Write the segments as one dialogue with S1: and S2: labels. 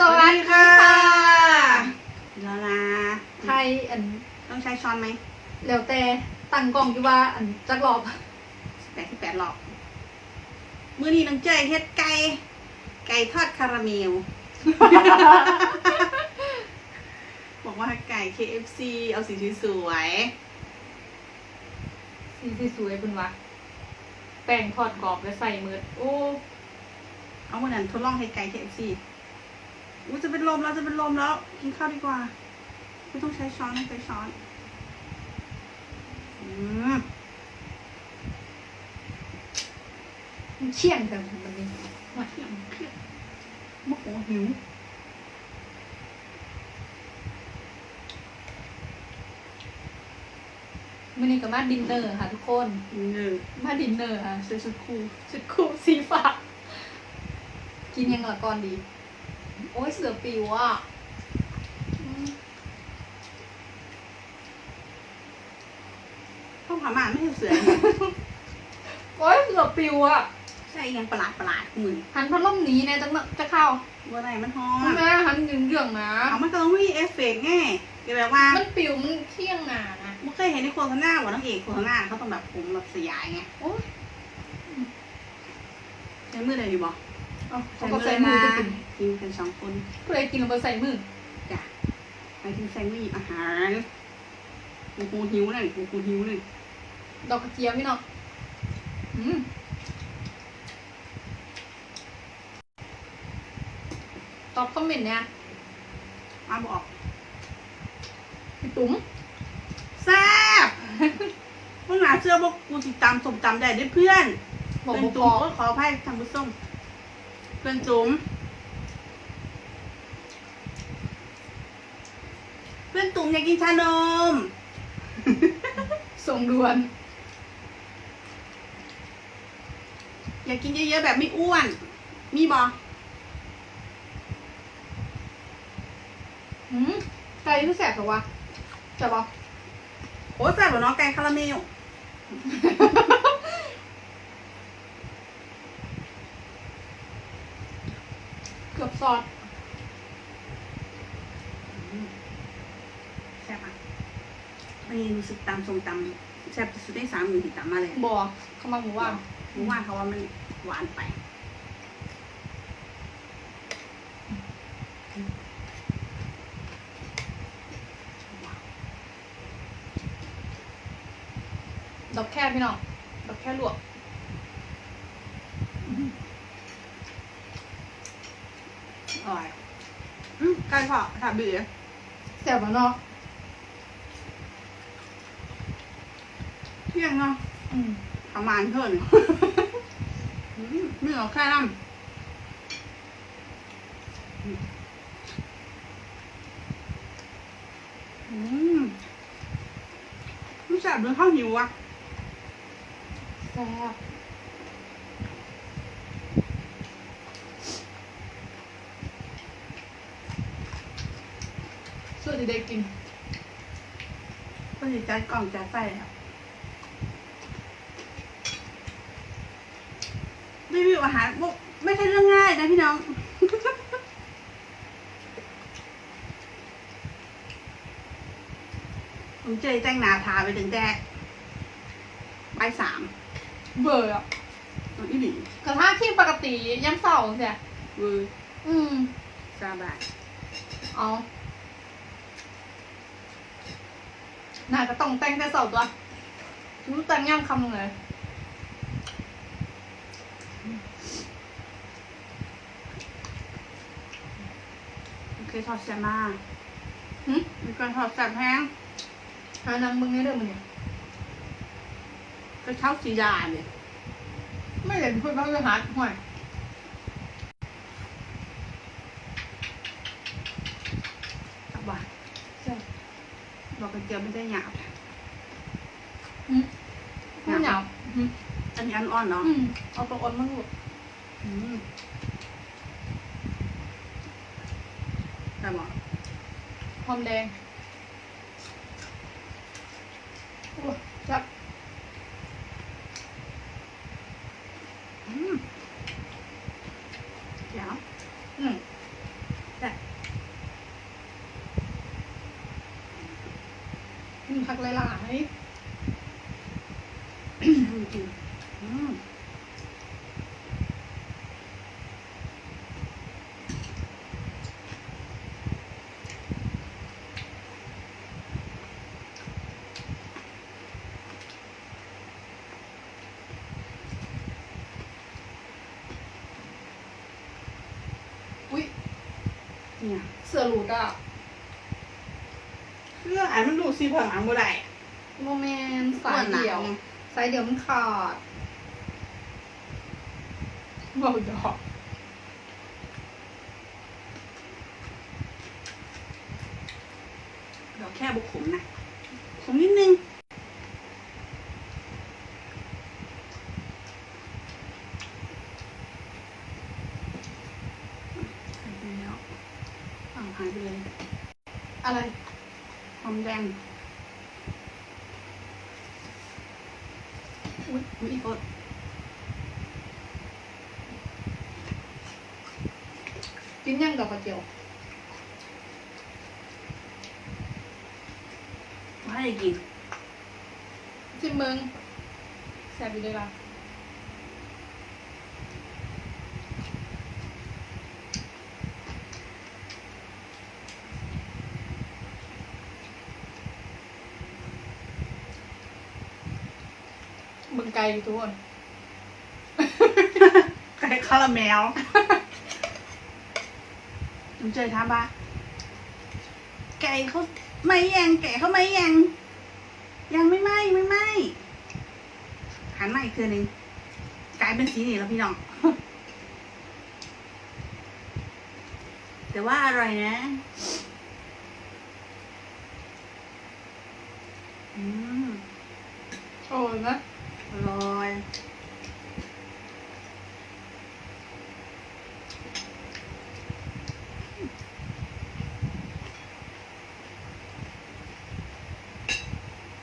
S1: สวัสดีค่ะ
S2: ลาลา
S1: ไทยอัน
S2: ต้องใช้ช้อนไหม
S1: แล้วแต่ตั้งกล่องอยู่ว่าอันจักรอบ
S2: แปดที่แปดหรอก มื้อนี้น้องเจ้ยเฮ็ดไก่ ไก่ทอดคาราเมล บอกว่าไก่ KFC เอาสีสวย
S1: สีสวยๆคุณวะแป้งทอดกรอบและใส่มือโอ้
S2: ๆเอาวันนั้นทดลองให้ไก่ KFC อู้จะเป็นลมแล้วจะเป็นลมแล้ว กินข้าวดีกว่า ไม่ต้องใช้ช้อนไม่ใช้ช้อนอืม
S1: มันเชี่ยงแต่มันนี่
S2: มาเที่ยงเครียดโมโหหิว
S1: มื่อนี้ก็มาดินเนอร์ค่ะทุกคน
S2: หนึ่ง
S1: มาดินเนอร์ค่ะ
S2: เสื้อชุดคู่
S1: ชุดคู่สีฟ้ากินยังละก่อนดี โอ้ยเสือปิวอะอืม
S2: ข้าวผาหมาไม่ใช่เสือเนี่ย
S1: โอ้ยเสือปิวอะ
S2: ใช่ยังประหลาดประหลาดๆมือ
S1: หันพัดลมหนีเนี่ยจะจะเข้า
S2: ว่าอะไรมันฮอ
S1: ทำ
S2: น
S1: ไมหันเหลืองๆนะ
S2: เอามันก็ต้องมีเอฟเฟกต์ไงเดี๋ยวแบบว่า
S1: มันปิวมันเที่ยงหนานะ
S2: ไม่เคยเห็นในโฆษณาว่าน้องเอกโฆษณาเขาต้องแบบผมแบบสยายไง
S1: โอ้ย
S2: ใช้มือเลยดีบอก
S1: เอาเขาก็ใส่มือกิน
S2: กินกันสองคน
S1: เพื่อให้กินลงไปใส่มือ
S2: จ้ะไปถึงใส่มือหยิบอาหารกูกูหิวเลยกูกูหิวเลย
S1: ดอกกระเจียวพี่น้องอืมตอบคอมเมนต์เนี่ย
S2: มาบอก
S1: พี่ตุ๋ม
S2: แซ่บมึงหาเสื้อบอกกูติดตามสมจำได้ด้วยเพื่อน
S1: บอก
S2: เพื่อน
S1: บ
S2: จุ๋ม
S1: ก
S2: ก็ขออภัยทางผู้ส้ม เพื่อนจุ๋มเพื่อนตุ่มอยากกินชานม
S1: ส่งด่วน
S2: อยากกินเยอะๆแบบไม่อ้วน มีบอ
S1: อืมไก่ที่แสบเหรอวะแสบปะ
S2: โอ้ยแซ่บเหรอเนาะแกงคาราเมล
S1: เกือบซอด
S2: แซ่บอะอันนี้รู้สึกตำทรงตำแซ่บที่สุดในสามมือที่ตำมาเลย
S1: บอกเขามาหมูว่าง
S2: เมื่อวานเขาว่ามันหวานไป
S1: ดอกแค่พี่น้องดอกแค่ลวก
S2: อร่อยอืมไก่พอถาบี
S1: แสบปะเนาะ
S2: เที่ยงเนาะ
S1: อืม
S2: ประมาณเท่านี้อืมไม่หรอกแค่น้ำอืมรู้สึกเหมือนข้าวหิวอะ
S1: แซ่บส่วน ที่ได้กิน
S2: ก็จะจัดกล่องจัดไฟครับรีวิวอาหารพวกไม่ใช่เรื่องง่ายนะพี่น้อง ผมเจอแต่งหนาทาไปถึงแต่ใบายสาม
S1: เบื่ออะ
S2: ตอนอีหลี
S1: กระทะที่ปกติย้ำเสาใช่
S2: เวอร์
S1: อืม
S2: ซาบะ
S1: เอา น่าจะต้องแต่งแต่เสาตัวรู้แต่งย่ำคำหนึ่งเลย
S2: โอเคทอดแซ่บมาก
S1: หึ
S2: มีการทอดแซ่บแห้ง
S1: หานางมึงเนี่ยเด้อมันเนี่ย
S2: กระเช้าสีดาเนี่ย
S1: ไม่เห็นพูดบ้างเลยหาห่วย
S2: ครับว่า
S1: ใช่
S2: บอ กกระเจียวไม่ได้หยาบ
S1: หึไม่หนาวหึ
S2: อันนี้อันอ่อนเนาะ
S1: อืมเอาตัวอ่อนมาลูก
S2: อืมได้หมอ
S1: หอมแดงโอ้จับ
S2: อืมเดี๋ยว
S1: อืม
S2: แต่
S1: กินผักหลาย
S2: อืมกินอืม
S1: ๆอุ้ย
S2: เนี่ย
S1: เสือหลุดอะ
S2: เพื่ออ่านมันดูซีเพิ่งอ่านบ่ได้
S1: โมเมนต์สายเดี่ยว
S2: ไง
S1: สายเดี่ยวมันขาดเบาดอก
S2: เดี๋ยวแค่บุกขมนะขมนิดนึงหายไปแล้วอ้าว หายไปเลย
S1: อะไร
S2: หอมแดง
S1: อุ้ยอุ้ย
S2: โอด
S1: กินยังกับกระเจียว
S2: ไม่ได้กิน
S1: ชิมเบิงแซ่บอยู่เลยล่ะเบิ่งไก่อยู่ ทุกคน
S2: ไก่คาราเมลผมเจอทามปะไก่เขาไม่ยังไก่เขาไม่ยัง ยังไม่ไหมไม่ไหมหันมาอีกเทือนึงกลายเป็นสีนี่แล้วพี่น้อง แต่ว่าอร่อยนะอืม
S1: โอ้ยนะ
S2: อร่อย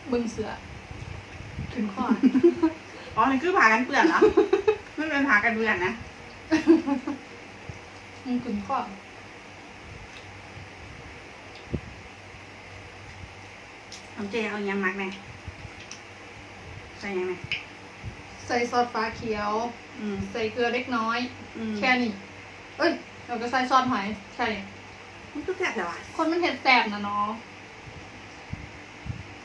S1: เบิ่งเสือ ถึงข้อ
S2: อ๋อนี่คือผ่ากันเปื่อนเหรอไม่เป็นผ่ากันเปื่อนนะ
S1: มันถึงข้อ
S2: น้องเจเอายังมักไหม ใส่ยังไง
S1: ใส่ซอสฟ้าเขียว
S2: อืม
S1: ใส่เกลือเล็กน้อย
S2: อืม
S1: แค่นี้เอ้ยเราก็ใส่ซอสหอยใช่
S2: มันก็แซ่บแต่ว่า
S1: คนมันเห็ดแสบนะเนาะ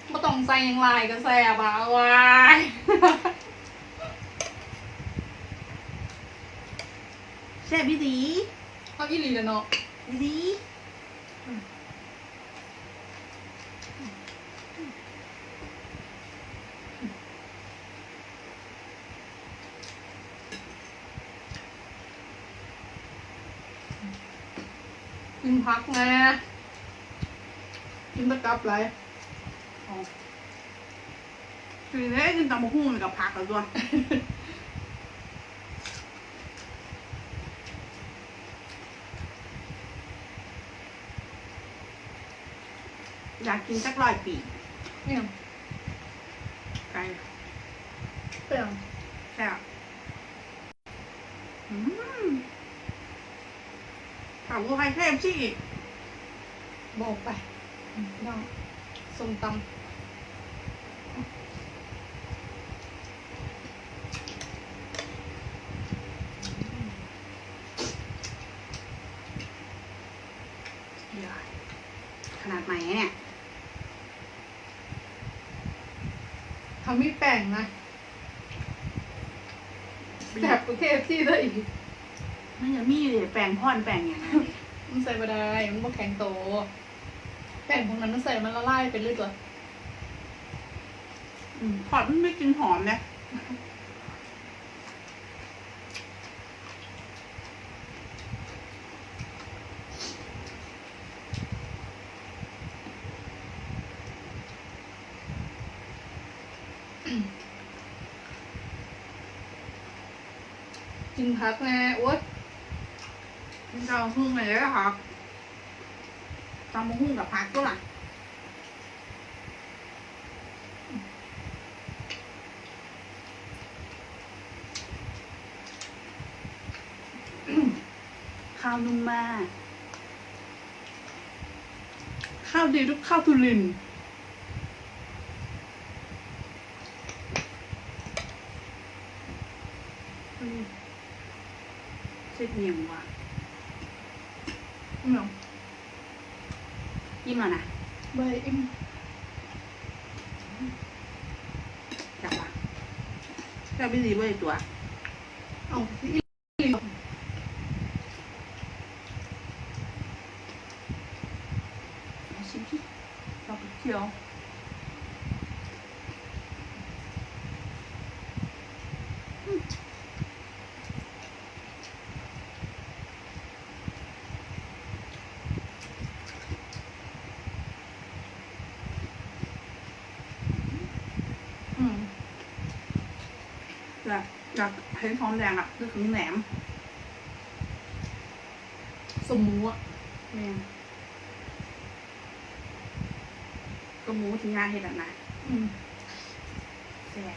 S1: ไม่ต้องใส่อยังไรก็แสบอะวาย
S2: แซ่บพี่ดี
S1: เอาอีหลีแล้วเนาะ
S2: พี่ดี
S1: กินพักไงกินตะกับไร
S2: อ๋อคือได้กินตำมะฮุ่งกับผักแล้วด้วยอยากกินสักร้อยปี
S1: เนี่ย
S2: ไก่
S1: เปรี้ยว
S2: แซ่บอืมถามว่า ใครเทพชี่อีก
S1: บอกไปน้องส้มตำ
S2: เดี๋ยวขนาดไหนเนี่ย
S1: ทำมีแป้งนะแสบกว่าเคฟซี่เลยอีก
S2: มันยังมีเลยแปลงพ่อนแปลงอย่างไร
S1: มันใส่มาได้ มันบ่แข็งโต แป้งพวกนั้นมันใส่มันละลายไปเรื่อยตัว
S2: อืมพอดมันไม่กินหอมนะ嗯
S1: กินพักแน่โอ๊ย
S2: กินตำหุ้งเลยเหรอตำหุ่งกับผักตัวละข้าวนุ่มมาก ข้าวดีทุกข้าวทุลินเจ็ด
S1: เหนียวว่ะ
S2: ยิ้มแล้วนะ
S1: ใบอิ่ม
S2: จับว่ะจับไปดีเว้ยตัว
S1: เอาที่อีหลี
S2: เอาชิมชิเราไปเที่ยวอืมอยากอยาก เห็นของแดงอะคือถึงแหนม
S1: สมหมูอะ
S2: แม่นก็หมูที่งานเห็ดอะนะ
S1: อืม
S2: แซ่บ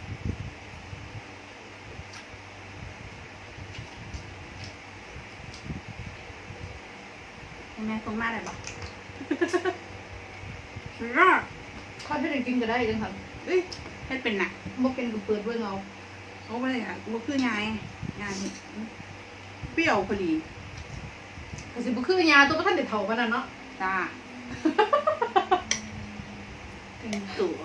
S2: ให้แม่ตรงมาเลยบอกสุดยอด
S1: ข้าวที่ได้กินก็ได้จังค่ะ
S2: เอ้ยเฮ็ดเป็นน่ะ
S1: บ่เป็นก็เปิดเบิ่งเอา
S2: โอ้ไม่เลยอะกูคือไงงานเห็ดเปรี้ยวพอดี
S1: ก็สิบ่คือยาตัวบ่ทันได้เฒ่าปานนั้นเนาะ
S2: จ้าแต่งตัว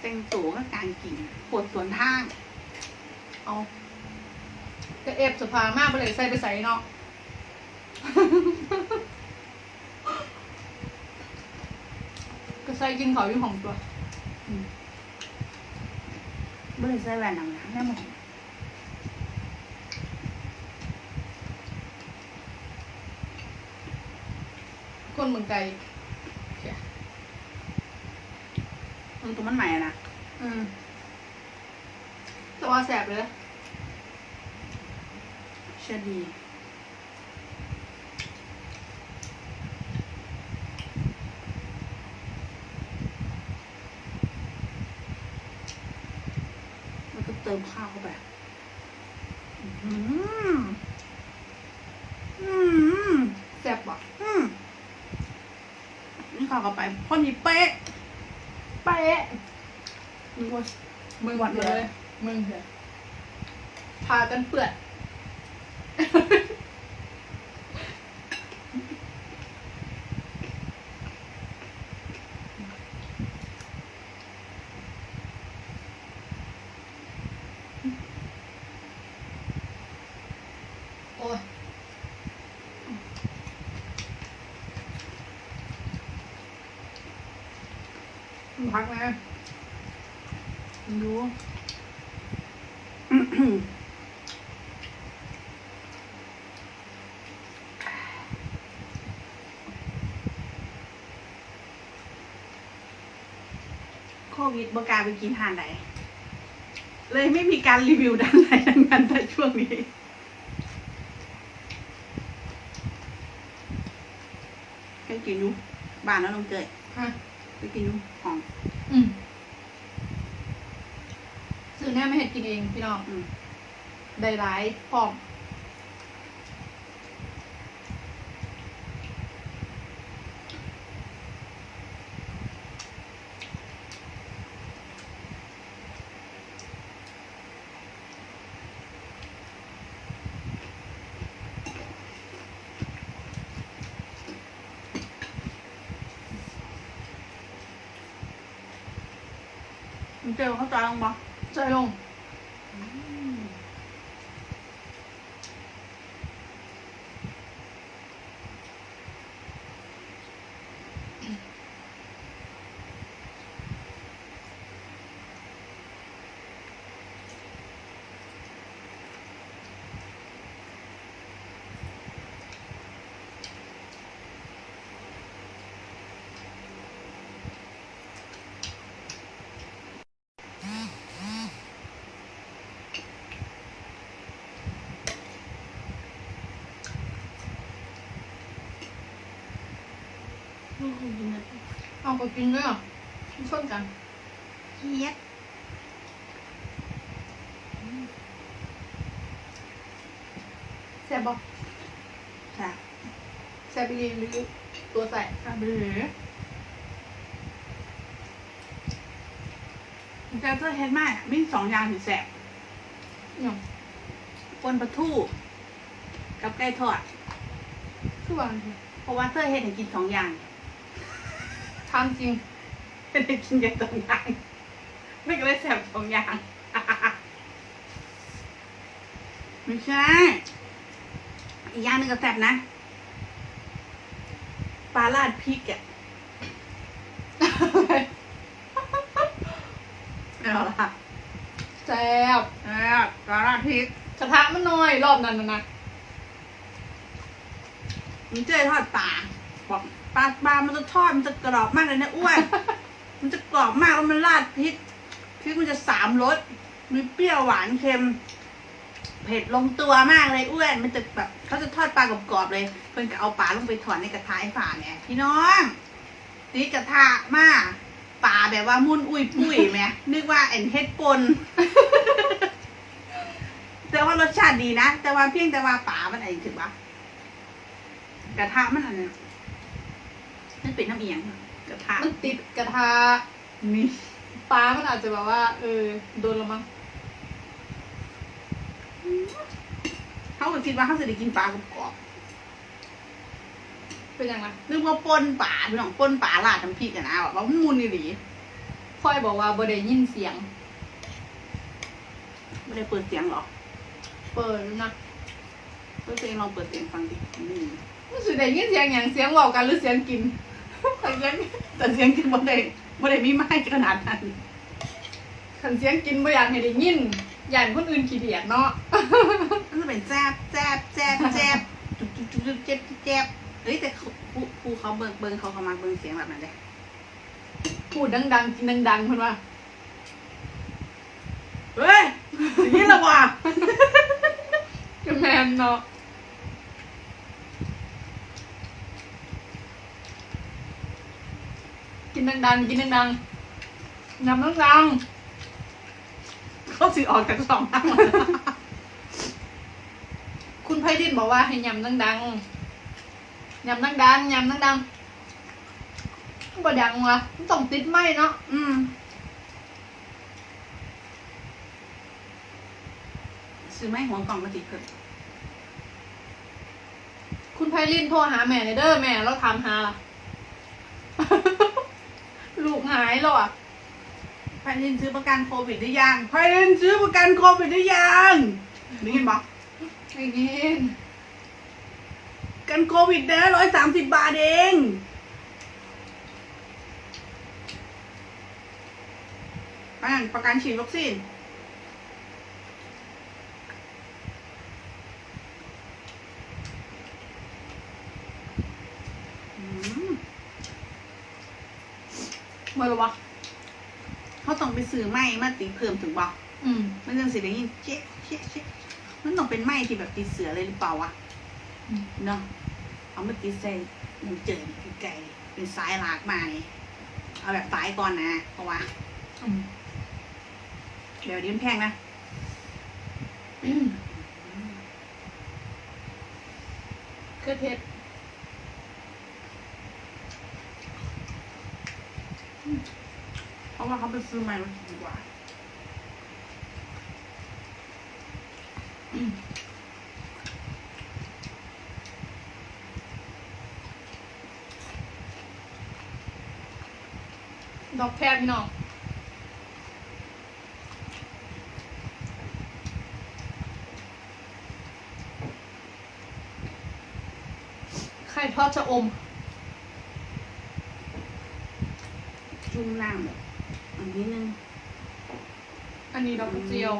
S2: แต่งตัวก็การกินปวดสวนทาง
S1: เอาก็เอฟสภามากบ่ได้ใส่ไปใส่เนาะก็ใส่กินข้าวอยู่ห้องตัว
S2: ไม่ ได้ใส่แว่นหนังนะแม่หมด
S1: คนเมืองไกล
S2: มันตัวมันใหม่อะนะ
S1: อืมแต่ว่าแสบเลยนะ
S2: เชื่อดีแล้วก็เติ มข้าวเข้าไปอืมอืม
S1: แสบบ่
S2: อืมนี่ข้าวเข้าไปพอดีเป๊ะ
S1: เป๊ะ
S2: นึกว่า
S1: มึง
S2: หวัดเลย
S1: มึงเถอะพากันเปื่อน โอ้ยพักนะ
S2: ดูโค วิดบกล้าไปกินทานไหน เลยไม่มีการรีวิวด้านไหนทั้งนั้นในช่วงนี้ ไปกินอยูบ้านแล้วลงเกย
S1: ฮะ
S2: ไปกินอยูของ
S1: อืมซื้อแน่ไม่เห็ดกินเองพี่น้อง
S2: อืม
S1: ได้ร้ายพร้อม
S2: เจอเขาจอยลงบ่
S1: ใจลง อาก็กินด้วยอะชนกัน
S2: เฮียด
S1: แซ่บบ่
S2: จ้ะ
S1: แซ่บอีหลีหรือตัวใส่
S2: กระเบือแต่เจอเฮ็ดมากมีสองอย่างสิแสบ
S1: เนี่ย
S2: ปนปลาทูกับไก่ทอด
S1: คือว่า
S2: เพราะว่าเธอเฮ็ดให้กินสองอย่าง
S1: ทำจริง
S2: เฮ็ดให้กินอย่างสองอย่างไม่ก็เลยแสบสองอย่างไม่ใช่อีกอย่างหนึงก็แสบนะปลาราดพริกอะเอาละ
S1: แซ่บ
S2: แซ่บปลาราดพริก
S1: กระทะมันน้อยรอบนั้นนะนะ
S2: มันเจอทอดปลาบอก ปลาปลา มันจะทอด มันจะกรอบมากเลยนะอ้วน มันจะกรอบมากแล้วมันราดพริก พริกมันจะสามรส มีเปรี้ยวหวานเค็ม เผ็ดลงตัวมากเลยอ้วน มันจะแบบเขาจะทอดปลากรอบๆเลย เพื่อนก็เอาปลาลงไปถอนในกระทะให้ฝ่าเนี่ยพี่น้องตีกระทะมาปลาแบบว่ามุ่นอุ้ยปุ้ยแหม่นึกว่าเอ็นเฮ็ดปนแต่ว่ารสชาติดีนะ แต่ว่าเพียงแต่ว่าปลามันอะไรถึงวะกระทะมันอะไร มันเป็นน้ำเอียงกระทะ
S1: มันติดกระทะ
S2: มี
S1: ปลามันอาจจะแบบว่า เออ โดนและมั้ง
S2: เขาก็คิดว่าเขาจะได้กินปลากรอบ
S1: เป็นยังไง
S2: ๆนึกว่าปนป่าพี่น้องปนป่าลาดน้ำพริกอะนะแบบว่ามูนนี่หลี
S1: ค่อยบอกว่าบ่ได้ยินเสียง
S2: ไม่ได้เปิดเสียงหรอ
S1: เปิดนะ
S2: เปิดเสียงลองเปิดเสียงฟังดิอืม
S1: รู้สึกได้ยินเสียงอย่างเสียงเว่ากันหรือเสียงกิน ขันเสียง
S2: แต่เสียงคือบ่ได้บ่ได้มีไม้ขนาดนั้น
S1: ขันเสียงกินบ่อยากให้ได้ยินอยากให้คนอื่นขี้เดียดเนาะ
S2: มันจะเป็นแจ๊บแจ๊บแจ๊บแจ๊บจุ๊บจุ๊บจุ๊บจุ๊บเจ๊บเจ๊บเฮ้ยแต่เขาผู้ผู้เขาเบิ่งเบิ่งเขาเขามาเบิ่งเสียงแบบนั้นเลย
S1: พูดดังๆกินดังๆเพิ่นว่า
S2: เฮ้ยอย่างนี้ละว่ะ
S1: ก็แมนเนาะ นดังๆกินดังๆยำดัง
S2: เขาสิออกจากสองทางมา
S1: ๆคุณไพดินบอกว่าให้ยำดังๆยำดังๆยำดังๆบ่ดังวะมันต้องติดไม้เนาะ
S2: อืมซื้อไม้หัวกล่องมาติดเพิ่น
S1: คุณไพลินโทรหาแม่เลยเด้อแม่เราถามหาล่ะลูก หายแล้วอะ
S2: ไพลินซื้อประกันโควิดหรือยังไพลินซื้อประกันโควิดหรือยังได้ยินปะ
S1: ไม่กิน
S2: กันโควิดเด้อร้อยสามสิบบาทเองประกันประกันฉีดวัคซีน อืม
S1: เมื่อไรวะ
S2: เขาต้องไปซื้อไม้มาติดเพิ่มถึงบอก
S1: อืม
S2: มันยังสิได้ยินเจ๊ะเจ๊ะเจ๊ะมันต้องเป็นไม้ที่แบบติดเสือเลยหรือเปล่าวะ
S1: อืม
S2: เนาะเอามาติดใส่หนึ่งเจิดคือไก่เป็นสายหลากมานี่เอาแบบสายก่อนนะเพราะว่า
S1: อืม
S2: เดี๋ยวเดี๋ยวมันแพงนะ
S1: เครื่องเทศ
S2: เพราะว่าเขาไป ซื้อไม้มากินดีกว่า
S1: ดอกแคบพี่น้องไข่ทอดชะอม
S2: จุ่มน้ำแบบอันนี้นึง
S1: อันนี้ ดอกกระเจียว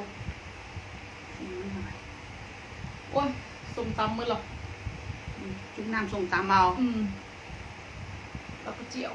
S2: อืม
S1: โอ้ยส้มตำมือหรอ
S2: จุ่มน้ำส่งตามเอา
S1: อืมดอกกระเจียว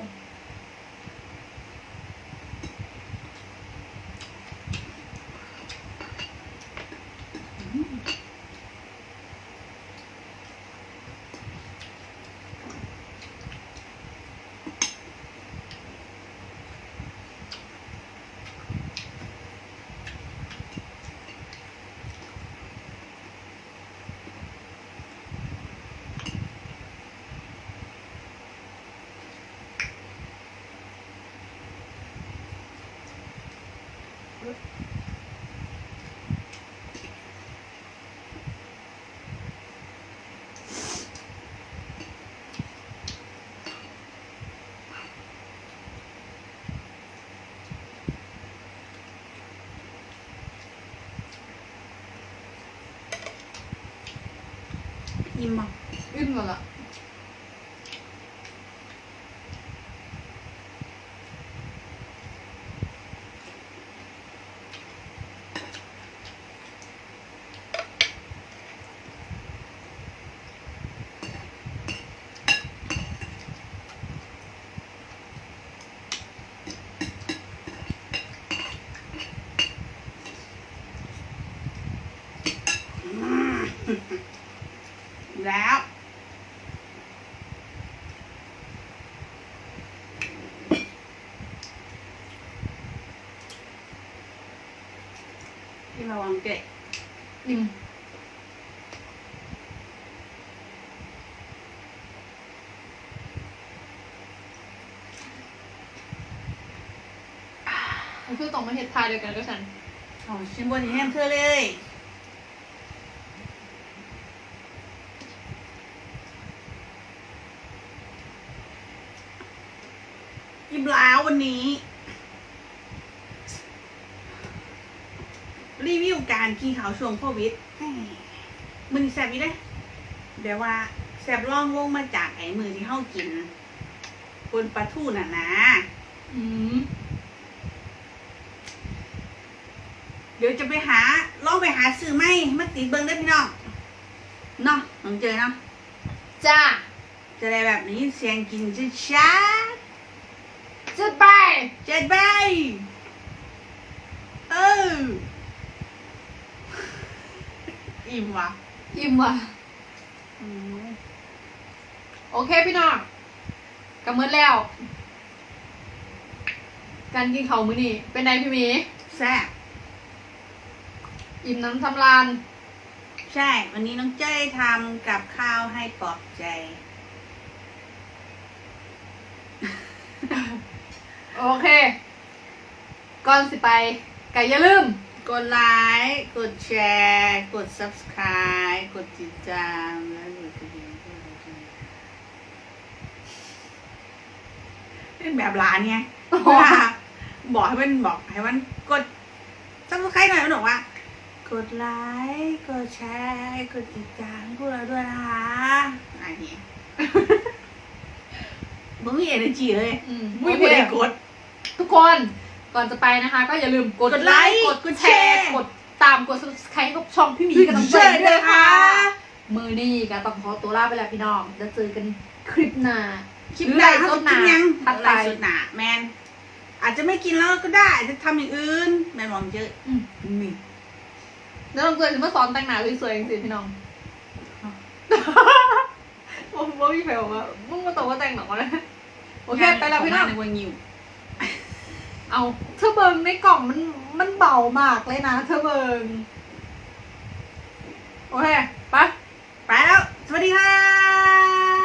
S1: 今。今だ。 อต้องมาเห็ดทายเดียวกันก็ฉัน
S2: อ๋อชิมบนนี้แฮมเธอเลยอิ่มแล้ววันนี้ รีวิวการกินข้าวช่วงโควิดมันแซ่บอีได้แบบว่าแซ่บร่องลงมาจากไอ้มือที่เฮากินบนปลาทูน่ะนะ
S1: อืม
S2: เดี๋ยวจะไปหาลองไปหาซื้อไหมมาติดเบิ้งได้อพี่น้องเนาะน้องเจอเนาะ
S1: จ้า
S2: จะได้แบบนี้เสียงกินจะช้า
S1: จะไป
S2: ๆเจ็ดใบเอออิ่มว่ะ
S1: อิ่มว่ะ
S2: อืม
S1: โอเคพี่น้องกำมืดแล้วการกินเขาวมื้อนี้เป็นไงพี่หมี
S2: แซ่บ
S1: อิ่มน้ำสำราน
S2: ใช่ วันนี้น้องเจ้ยทำกับข้าวให้ปลอบใจ
S1: โอเค ก่อนสิไปไก่อย่าลืม
S2: กดไลค์ กดแชร์ กด subscribe กดติดตามและกดกระดิ่งเพื่อเราจะเป็นแบบร้านไง
S1: โอ้โห
S2: ว่าบอกให้มันบอกให้มันกด subscribe หน่อยมันบอกว่า กดไลค์ กดแชร์ กดติดตามพวกเราด้วยนะคะอะไรอย่างเงี้ยมึงมี energy เลย
S1: อืม
S2: มึง
S1: โอ
S2: ไม่
S1: เค
S2: ได้กด
S1: ทุกคนก่อนจะไปนะคะ ก็อย่าลืมกด
S2: กด
S1: ไล
S2: ไลค์
S1: ค์กด
S2: กด
S1: แช
S2: แชร์
S1: ร์ กดตามกด subscribe กับช่องพี่หมีกับน้องเจ
S2: เชิญ
S1: น
S2: เล
S1: ด้วยย
S2: ค่ะ
S1: ค่ะมือนี่ก็ต้องขอตัวลาไปแล้วพี่น้องแล้วเจอกันคลิปหน้า
S2: คลิปหน้า
S1: หรือไลฟ์
S2: เขา
S1: ส
S2: จะ
S1: ดห
S2: กิ
S1: น้าน
S2: ยัง
S1: ถัดไป
S2: ไลฟ์สดหนาแมนอาจจะไม่กินแล้วก็ได้อาจจะทำอย่างอื่นแมนมองเยอะ
S1: อืม
S2: นี่
S1: แล้วน้องเจนจะมาสอนแต่งหน้าสวยๆจริงๆพี่น้องผมว่าพี่แพลวว่ามึงมาตกว่าแต่งหนอนะโอเคไปแล้วพี่น้อง
S2: ในวันยิว
S1: เอาเธอเบิงในกล่องมันมันเบามากเลยนะเธอเบิงโอเคไป
S2: ไปแล้ว สวัสดีค่ะ